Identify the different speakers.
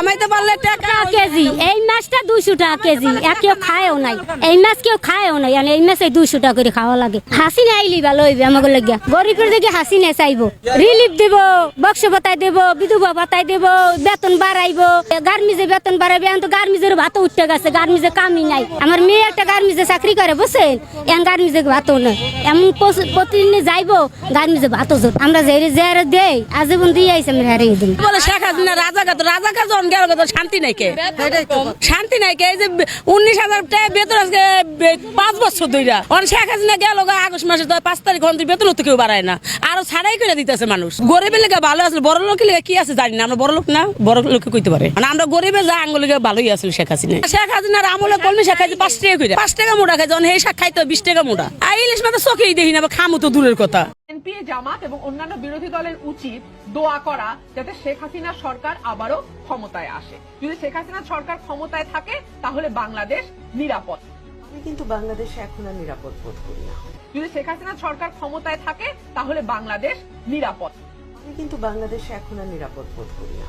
Speaker 1: কামাইতে পারলে টাকা
Speaker 2: কেজি। এই মাছটা দুইশো টাকা কেজি। আর কেউ খায়ও নাই। এই মাছ কেউ খায়ও নাই। আর এই মাছ এই দুইশো টাকা করে খাওয়া লাগে। হাসি নাই আইলি ভালো হইবে আমাকে লাগিয়া। গরিবের দিকে হাসি নাই চাইব। রিলিফ দেব বক্স বাতাই দেব বিধবা বাতাই দেব বেতন বাড়াইবো। গার্মিজে বেতন বাড়াইবে এখন তো গার্মিজের ভাত উঠতে গেছে। গার্মিজে কামই নাই। আমার মেয়ে একটা গার্মিজে চাকরি করে বুঝছেন? এখন গার্মিজে ভাতও নাই। এমন প্রতিদিন যাইবো গার্মিজে ভাতও জোট। আমরা যে যে দেই আজীবন দিয়ে আইসি আমরা হারিয়ে দিন
Speaker 1: বলে শেখ হাসিনা? রাজাকার তো রাজাকার যখন শান্তি নাই কে? শান্তি নাই কে এই যে উনিশ হাজার টাকা বেতন আজকে পাঁচ বছর ধরে অন শেখ হাসিনা গেল আগস্ট মাসে পাঁচ তারিখ অন্তর বেতন তো কেউ বাড়ায় না। আরও ছাড়াই করে দিতেছে মানুষ। গরিবের লেগে ভালো আছে, বড় লোকের লেগে কি আছে জানি না, আমরা বড় লোক না, বড় লোকে কইতে পারে। মানে আমরা গরিবের যা আঙ্গুল লেগে ভালোই আছিল শেখ হাসিনা। শেখ হাসিনার আমলে কলমি শাক খাইছে পাঁচ টাকা করে পাঁচ টাকা মোটা শাক খাইতে বিশ টাকা মোটা আর ইলিশ চোখেই দেখি না খামু তো দূরের কথা।
Speaker 3: বিএনপি জামাত এবং অন্যান্য বিরোধী দলের উচিত দোয়া করা যাতে শেখ হাসিনা সরকার আবারও ক্ষমতায় আসে। যদি শেখ হাসিনা সরকার ক্ষমতায় থাকে তাহলে বাংলাদেশ নিরাপদ।
Speaker 4: আমি কিন্তু বাংলাদেশে এখন আর নিরাপদ বোধ করি না।
Speaker 3: যদি শেখ হাসিনা সরকার ক্ষমতায় থাকে তাহলে বাংলাদেশ নিরাপদ।
Speaker 4: আমি কিন্তু বাংলাদেশে এখন আর নিরাপদ বোধ করি না।